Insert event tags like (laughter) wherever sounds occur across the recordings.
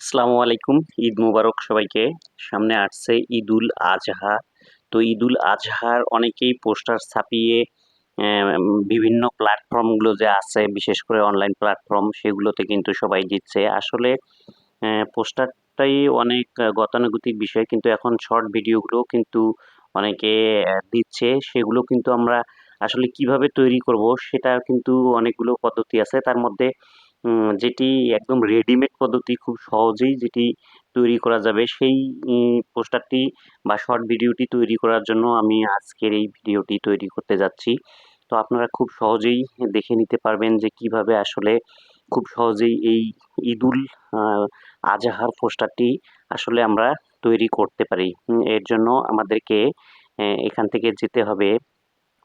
আসসালামু আলাইকুম, ঈদ মুবারক সবাইকে। সামনে আসছে ঈদুল আজহা। তো ঈদুল আজহার অনেকেই পোস্টার ছাপিয়ে বিভিন্ন প্ল্যাটফর্মগুলো যে আছে, বিশেষ করে অনলাইন প্ল্যাটফর্ম, সেগুলোতে কিন্তু সবাই দিচ্ছে আসলে পোস্টারটাই অনেক গতানুগতিক বিষয়, কিন্তু এখন শর্ট ভিডিওগুলো কিন্তু অনেকে দিচ্ছে। সেগুলো কিন্তু আমরা আসলে কীভাবে তৈরি করব সেটা কিন্তু অনেকগুলো পদ্ধতি আছে। তার মধ্যে যেটি একদম রেডিমেড পদ্ধতি খুব সহজেই যেটি তৈরি করা যাবে, সেই পোস্টারটি বা শর্ট ভিডিওটি তৈরি করার জন্য আমি আজকের এই ভিডিওটি তৈরি করতে যাচ্ছি। তো আপনারা খুব সহজেই দেখে নিতে পারবেন যে কীভাবে আসলে খুব সহজেই এই ঈদুল আজহার পোস্টারটি আসলে আমরা তৈরি করতে পারি। এর জন্য আমাদেরকে এখান থেকে যেতে হবে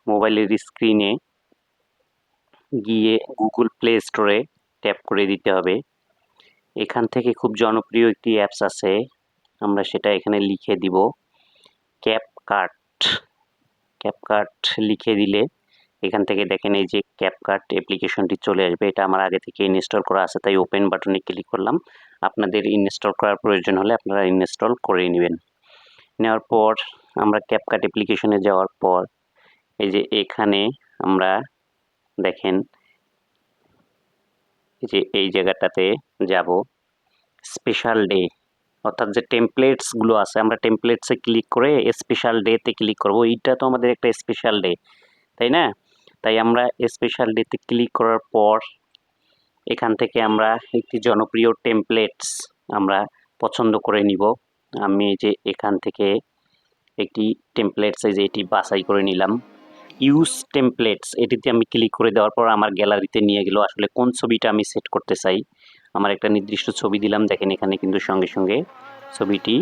মোবাইলের স্ক্রিনে গিয়ে গুগল প্লে স্টোরে ট্যাপ করে দিতে হবে। এখান থেকে খুব জনপ্রিয় একটি অ্যাপস আছে। আমরা সেটা এখানে লিখে দিব। ক্যাপকাট ক্যাপকাট লিখে দিলে এখান থেকে দেখেন এই যে ক্যাপকাট অ্যাপ্লিকেশনটি চলে আসবে। এটা আমার আগে থেকে ইনস্টল করা আছে, তাই ওপেন বাটনে ক্লিক করলাম। আপনাদের ইনস্টল করার প্রয়োজন হলে আপনারা ইনস্টল করে নেবেন। নেওয়ার পর আমরা ক্যাপকাট অ্যাপ্লিকেশনে যাওয়ার পর এই যে এখানে আমরা দেখেন যে এই জায়গাটাতে যাব স্পেশাল ডে অর্থাৎ যে টেমপ্লেটসগুলো আছে, আমরা টেমপ্লেটসে ক্লিক করে স্পেশাল ডেতে ক্লিক করব। এইটা তো আমাদের একটা স্পেশাল ডে তাই না? তাই আমরা স্পেশাল ডেতে ক্লিক করার পর, এখান থেকে আমরা একটি জনপ্রিয় টেমপ্লেটস আমরা পছন্দ করে নিব। আমি যে এখান থেকে একটি টেমপ্লেটস যে এটি বাছাই করে নিলাম। ইউজ টেমপ্লেটস এটিতে আমি ক্লিক করে দেওয়ার পর আমার গ্যালারিতে নিয়ে গেল আসলে কোন ছবিটা আমি সেট করতে চাই। আমার একটা নির্দিষ্ট ছবি দিলাম, দেখেন এখানে কিন্তু সঙ্গে সঙ্গে ছবিটি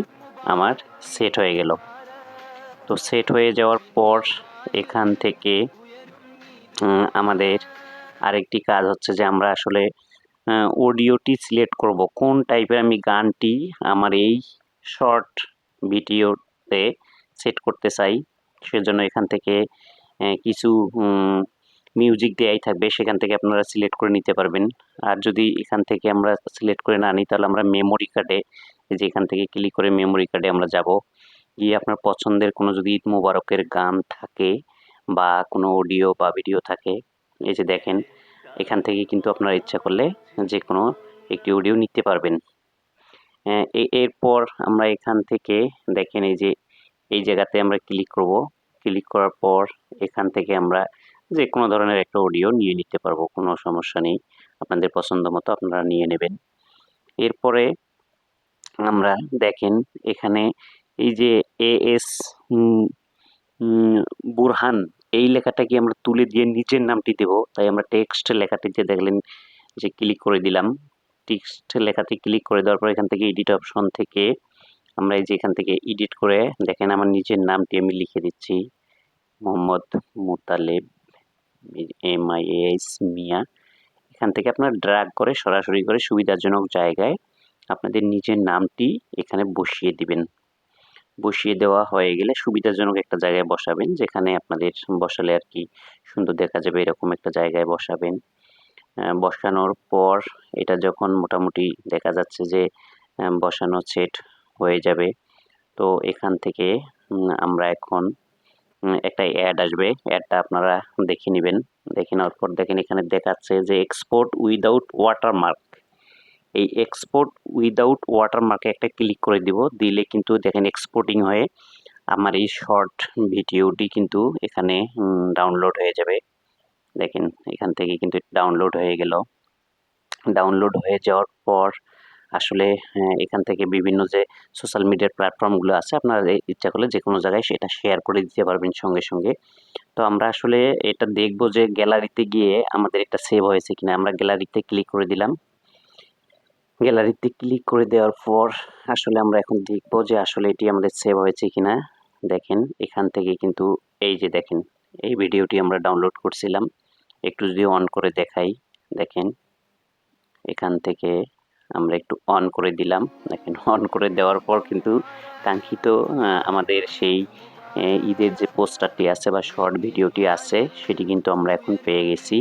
আমার সেট হয়ে গেল। তো সেট হয়ে যাওয়ার পর এখান থেকে আমাদের আরেকটি কাজ হচ্ছে যে আমরা আসলে অডিওটি সিলেক্ট করব। কোন টাইপের আমি গানটি আমার এই শর্ট ভিডিওতে সেট করতে চাই, সেজন্য এখান থেকে কিছু মিউজিক দেয়াই থাকবে, সেখান থেকে আপনারা সিলেক্ট করে নিতে পারবেন। আর যদি এখান থেকে আমরা সিলেক্ট করে না নিই তাহলে আমরা মেমোরি কার্ডে যে এখান থেকে ক্লিক করে মেমোরি কার্ডে আমরা যাব। গিয়ে আপনার পছন্দের কোনো যদি ঈদ মুবারকের গান থাকে বা কোনো অডিও বা ভিডিও থাকে, এই যে দেখেন, এখান থেকে কিন্তু আপনারা ইচ্ছা করলে যে কোনো একটি অডিও নিতে পারবেন। এরপর আমরা এখান থেকে দেখেন, এই যে, এই জায়গাতে আমরা ক্লিক করব। ক্লিক করার পর এখান থেকে আমরা যে কোনো ধরনের একটা অডিও নিয়ে নিতে পারব, কোনো সমস্যা নেই। আপনাদের পছন্দ মতো আপনারা নিয়ে নেবেন। এরপরে আমরা দেখেন এখানে এই যে এ এস বুরহান, এই লেখাটাকে আমরা তুলে দিয়ে নিচের নামটি দেব। তাই আমরা টেক্সট লেখাটিতে দেখলেন যে ক্লিক করে দিলাম। টেক্সট লেখাতে ক্লিক করে দেওয়ার পর এখান থেকে এডিট অপশন থেকে আমরা এই যে এখান থেকে এডিট করে দেখেন আমার নিজের নামটি আমি লিখে দিচ্ছি। Mohammad Mutaleb M I S Mia. এখান থেকে আপনার ড্রাগ করে সরাসরি করে সুবিধাজনক জায়গায় আপনাদের নিজের নামটি এখানে বসিয়ে দিবেন। বসিয়ে দেওয়া হয়ে গেলে সুবিধাজনক একটা জায়গায় বসাবেন, যেখানে আপনাদের বসালে আর কি সুন্দর দেখা যাবে এরকম একটা জায়গায় বসাবেন। বসানোর পর এটা যখন মোটামুটি দেখা যাচ্ছে যে বসানো সেট হয়ে যাবে। তো এখান থেকে আমরা এখন একটা অ্যাড আসবে। অ্যাডটা আপনারা দেখে নেবেন। দেখে নেওয়ার পর দেখেন এখানে দেখাচ্ছে যে এক্সপোর্ট উইদাউট ওয়াটারমার্ক এই এক্সপোর্ট উইদাউট ওয়াটারমার্কে একটা ক্লিক করে দিব। দিলে কিন্তু দেখেন এক্সপোর্টিং হয়ে আমার এই শর্ট ভিডিওটি কিন্তু এখানে ডাউনলোড হয়ে যাবে। দেখেন এখান থেকে কিন্তু ডাউনলোড হয়ে গেল। ডাউনলোড হয়ে যাওয়ার পর আসলে আহ, এখান থেকে বিভিন্ন যে সোশ্যাল মিডিয়ার প্ল্যাটফর্মগুলো আছে আপনারা ইচ্ছা করলে যে কোনো জায়গায় সেটা শেয়ার করে দিতে পারবেন সঙ্গে সঙ্গে। তো আমরা আসলে এটা দেখব যে গ্যালারিতে গিয়ে আমাদের এটা সেভ হয়েছে কিনা। আমরা গ্যালারিতে ক্লিক করে দিলাম। গ্যালারিতে ক্লিক করে দেওয়ার পর আসলে আমরা এখন দেখব যে আসলে এটি আমাদের সেভ হয়েছে কিনা। দেখেন এখান থেকে কিন্তু এই যে দেখেন এই ভিডিওটি আমরা ডাউনলোড করছিলাম। একটু যদি অন করে দেখাই। দেখেন এখান থেকে আমরা একটু অন করে দিলাম। দেখেন (laughs) অন করে দেওয়ার পর কিন্তু কাঙ্ক্ষিত আমাদের সেই ঈদের যে পোস্টারটি আছে বা শর্ট ভিডিওটি আছে, সেটি কিন্তু আমরা এখন পেয়ে গেছি।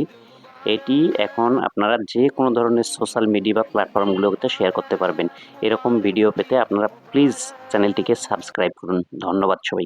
এটি এখন আপনারা যে কোনো ধরনের সোশ্যাল মিডিয়া বা প্ল্যাটফর্মগুলোতে শেয়ার করতে পারবেন। এরকম ভিডিও পেতে আপনারা প্লিজ চ্যানেলটিকে সাবস্ক্রাইব করুন। ধন্যবাদ সবাই